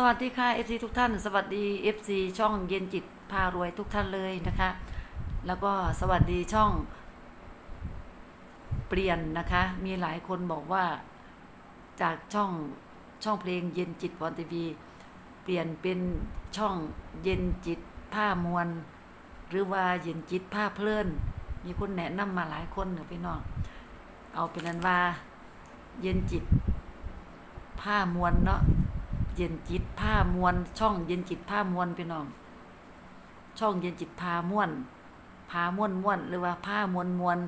สวัสดีค่ะ FC ทุกท่าน สวัสดี FC ช่องเย็นจิตพารวยทุกท่านเลยนะคะ แล้วก็สวัสดีช่องเปลี่ยนนะคะ มีหลายคนบอกว่าจากช่องช่องเพลงเย็นจิตพรทีวีเปลี่ยนเป็นช่องเย็นจิตผ้ามวลหรือว่าเย็นจิตผ้าเพลินมีคนแนะนำมาหลายคนเนอะพี่น้องเอาเป็นนั้นว่า เย็นจิตผ้ามวลเนาะ เย็นจิตผ้ามวลช่องเย็นจิตผ้ามวลพี่น้อง ช่องเย็นจิตพาม่วนพาม่วนม่วนหรือว่าผ้ามวลมวล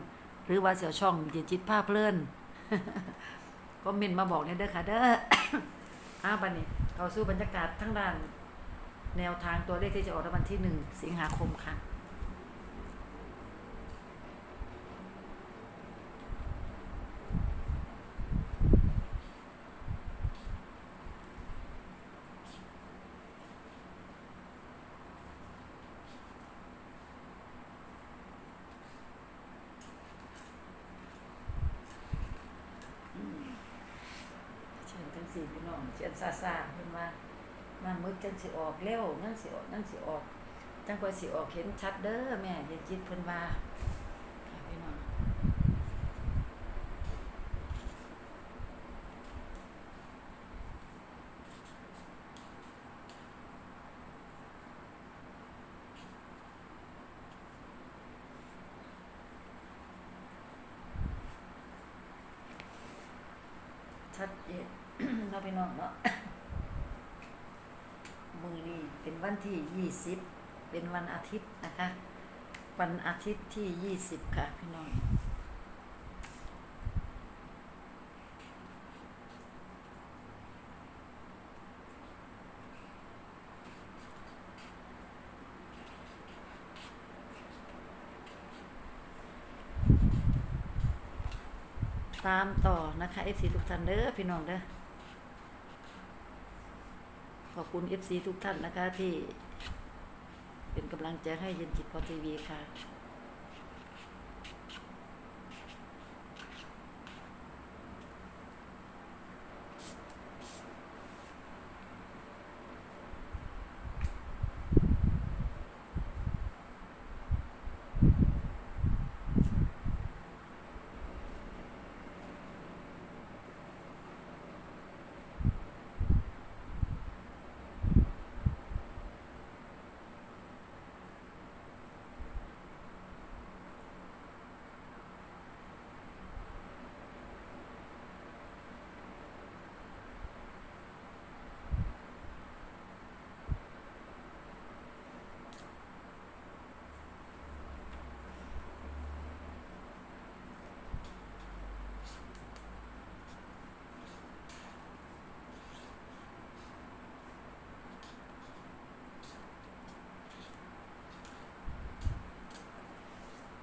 หรือว่าเสี่ยวช่องเย็นจิตผ้าเพลินก็เมนมาบอกเนี่ยเด้อค่ะเด้ออ้าวบันนี้เขาสู่บรรยากาศทั้งด้าน แนวทางตัวเลขที่จะออกในวันที่หนึ่งสิงหาคมค่ะ เชิญทั้งสี่พี่น้อง เชียนซาซาเห็นว่ามันมืดจังสิออกเร็วนั่งสิออกนั่งสิออกจังกว่าสิออกเห็นชัดเด้อแม่เย็นจิตเพิ่นว่าพี่น้องชัดเจน เนาะพี่น้องเนาะมือนี้เป็นวันที่ยี่สิบเป็นวันอาทิตย์นะคะ วันอาทิตย์ที่ยี่สิบค่ะพี่น้องตามต่อนะคะเอฟซีทุกท่านเด้อพี่น้องเด้อ ขอบคุณ FC ทุกท่านนะคะที่เป็นกำลังใจให้เย็นจิตพอทีวีค่ะ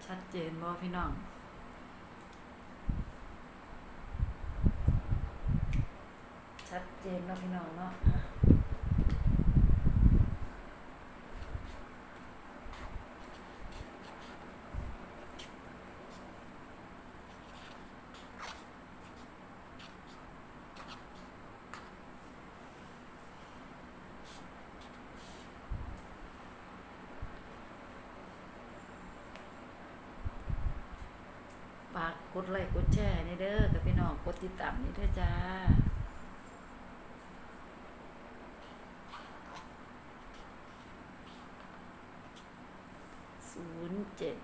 ชัดเจนบ่พี่น้องชัดเจนเนาะพี่น้องเนาะ ดไลค์กดแชร์นี่เด้อกับพี่น้องกดติดตามนี่เด้อจ้าศูนย์เจ็ด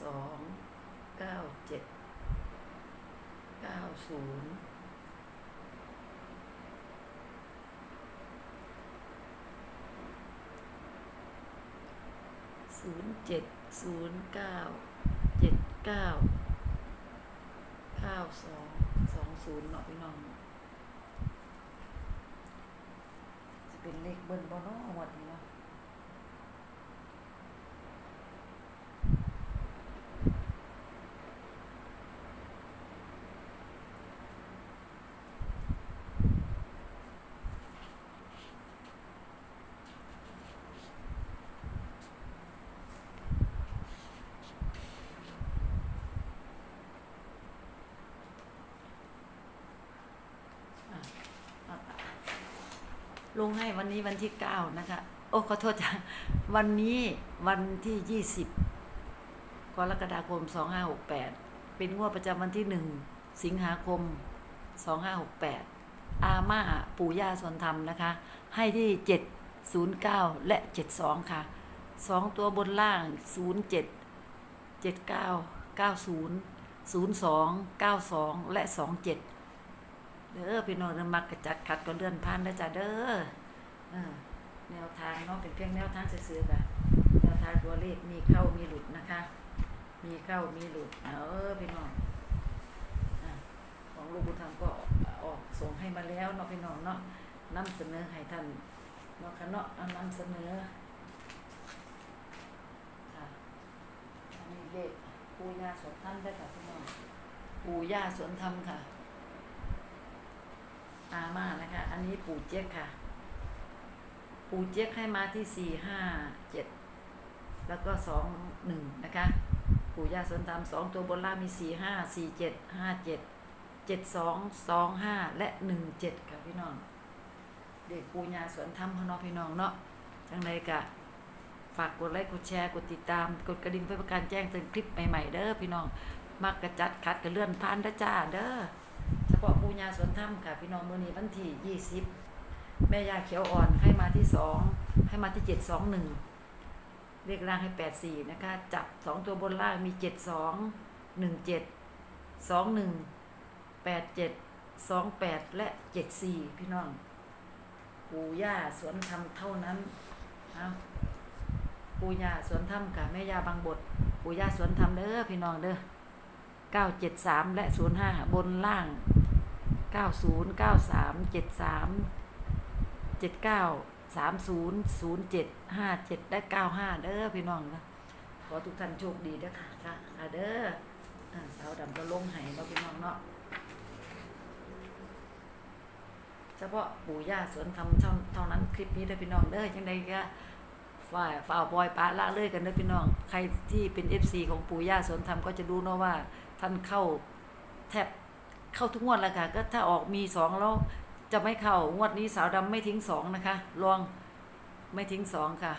สองเก้าเจ็ดเก้าศูนย์ศูนย์เจ็ดศูนย์เก้าเจ็ดเก้าเก้าสองสองศูนย์เนาะพี่น้อง จะเป็นเลขเบิ่นบ่เนาหมดนี้เนาะเอาไป ลงให้วันนี้วันที่เก้านะคะ โอ้ขอโทษจ้ะวันนี้วันที่ยี่สิบกรกฎาคมสองห้าหกแปดเป็นงวดประจำวันที่หนึ่งสิงหาคมสองห้าหกแปดอาม่าปู่ย่าสวนธรรมนะคะ ให้ที่เจ็ดศูนย์เก้าและเจ็ดสองค่ะสองตัวบนล่างศูนย์เจ็ดเจ็ดเก้าเก้าศูนย์ศูนย์สองเก้าสองและสองเจ็ด เด้อพี่น้องเด้อมักกระจัดขัดก็เลื่อนผ่านแล้วจ้ะเด้อแนวทางเนาะเป็นเพียงแนวทางซื่อๆค่ะแนวทางตัวเลขมีเข้ามีหลุดนะคะ มีเข้ามีหลุด เออพี่น้องของลูกบุญธรรมก็ออกส่งให้มาแล้วเนาะพี่น้องเนาะนำเสนอให้ท่านเนาะค่ะเนาะเอานำเสนอค่ะอันนี้เลขปู่ย่าสวนธรรมได้ค่ะพี่น้องปู่ย่าสวนธรรมค่ะ อาม่านะคะ อันนี้ปู่เจ๊กค่ะ ปู่เจ๊กให้มาที่สี่ห้าเจ็ดแล้วก็สองหนึ่งนะคะ ปู่ย่าสนธรรมสองตัวบนล่างมีสี่ห้าสี่เจ็ดห้าเจ็ดเจ็ดสองสองห้าและหนึ่งเจ็ดค่ะพี่น้อง เด็กปู่ย่าสวนธรรมเขาเนาะพี่น้องเนาะจังไรกะฝากกดไลค์กดแชร์กดติดตาม กดกระดิ่งเพื่อประการแจ้งเตือนคลิปใหม่ๆเด้อพี่น้อง มักกระจัดคัดกระเลื่อนผ่านเด้จ้าเด้อ พาะปูญาสวนถ้ำค่ะ พี่น้องมือนี้วันที่ยี่สิบแม่ยาเขียวอ่อนให้มาที่สองให้มาที่เจ็ดสองหนึ่งเลขล่างให้แปดสี่นะคะ จับสองตัวบนล่างมีเจ็ดสองหนึ่งเจ็ดสองหนึ่งแปดเจ็ดสองแปดและเจ็ดสี่พี่น้องปู่ย่าสวนธรรมเท่านั้นเอาปู่ย่าสวนธรรมค่ะแม่ยาบางบท ปู่ย่าสวนธรรมเด้อพี่น้องเด้อเก้าเจ็ดสามและศูนย์ห้าบนล่าง เก้าศูนย์เก้าสามเจ็ดสามเจ็ดเก้าสามศูนย์ศูนย์เจ็ดห้าเจ็ดและเก้าห้าเด้อพี่น้องนะขอทุกท่านโชคดีเด้อค่ะค่ะค่ะเด้ออ่าสาวดำก็ลงให้เนาพี่น้องเนาะเฉพาะปู่ย่าสวนทำเท่าเท่านั้นคลิปนี้เด้อพี่น้องเด้อจังใดก็ฝ่ายฝ่าวบอยปะละเลยกันเด้อพี่น้อง ใครที่เป็น FC ของปู่ย่าสวนธรรมก็จะรู้เนาะว่าท่านเข้าแทบ เข้าทุกงวดแล้วค่ะ ก็ถ้าออกมีสองแล้วจะไม่เข้างวดนี้สาวดำไม่ทิ้งสองนะคะลองไม่ทิ้งสองค่ะ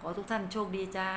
ขอทุกท่านโชคดีจ้า